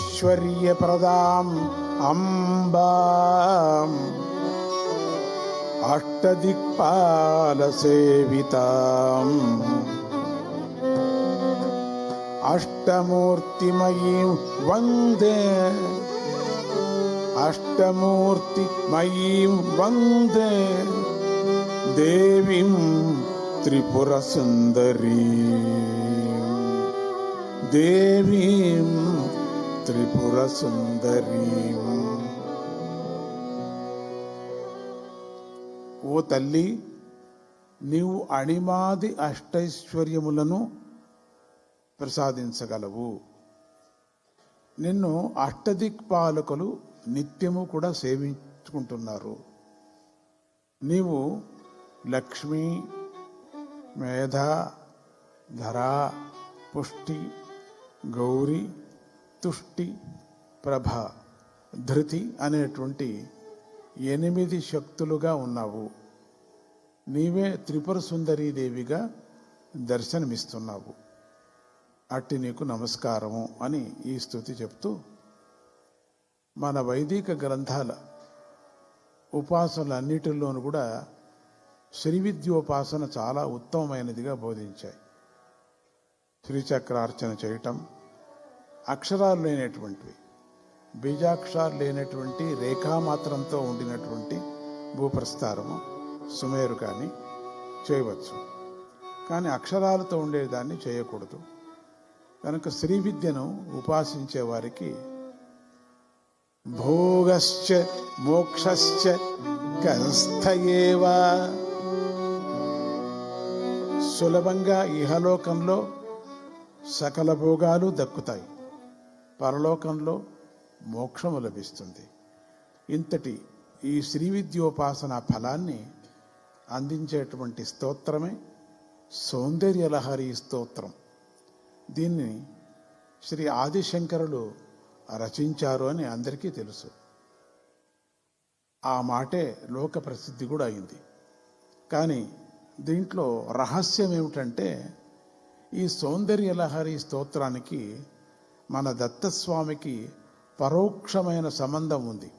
ஐஸ்வர்யபரதாம் அம்பாம். அஷ்டதிக்பாலசேவிதாம். அஷ்டமூர்த்திமயீம் வந்தே. அஷ்டமூர்த்தி மயீம் வந்தே. தேவிம் திரிபுரசுந்தரீம். தேவீம் త్రిపురసుందరీం. ఓ తల్లి నీవు అణిమాది అష్టైశ్వర్యములను ప్రసాదించగలవు. నిన్ను అష్టదిక్పాలకులు నిత్యము కూడా సేవించుకుంటున్నారు. నీవు లక్ష్మి మేధ ధర పుష్టి గౌరి తుష్టి ప్రభ ధృతి అనేటువంటి ఎనిమిది శక్తులుగా ఉన్నావు. నీవే త్రిపుర సుందరీదేవిగా దర్శనమిస్తున్నావు. అట్టి నీకు నమస్కారము అని ఈ స్థుతి చెప్తూ మన వైదిక గ్రంథాల ఉపాసనలన్నిటిలోనూ కూడా శ్రీ విద్యోపాసన చాలా ఉత్తమమైనదిగా బోధించాయి. శ్రీచక్రార్చన చేయటం అక్షరాలు లేనటువంటివి. బీజాక్షరాలు లేనటువంటి రేఖామాత్రంతో ఉండినటువంటి భూప్రస్థారము సుమేరు కానీ చేయవచ్చు. కానీ అక్షరాలతో ఉండేదాన్ని చేయకూడదు. కనుక స్త్రీ విద్యను ఉపాసించే వారికి భోగశ్చ మోక్షశ్చ కంస్థయేవా సులభంగా ఇహలోకంలో సకల భోగాలు దక్కుతాయి. పరలోకంలో మోక్షము లభిస్తుంది. ఇంతటి ఈ శ్రీ విద్యోపాసన ఫలాన్ని అందించేటువంటి స్తోత్రమే సౌందర్యలహరి స్తోత్రం. దీన్ని శ్రీ ఆదిశంకరులు రచించారు అని అందరికీ తెలుసు. ఆ మాటే లోక ప్రసిద్ధి కూడా అయింది. కానీ దీంట్లో రహస్యం ఏమిటంటే ఈ సౌందర్యలహరి స్తోత్రానికి మన దత్తస్వామికి పరోక్షమైన సంబంధం ఉంది.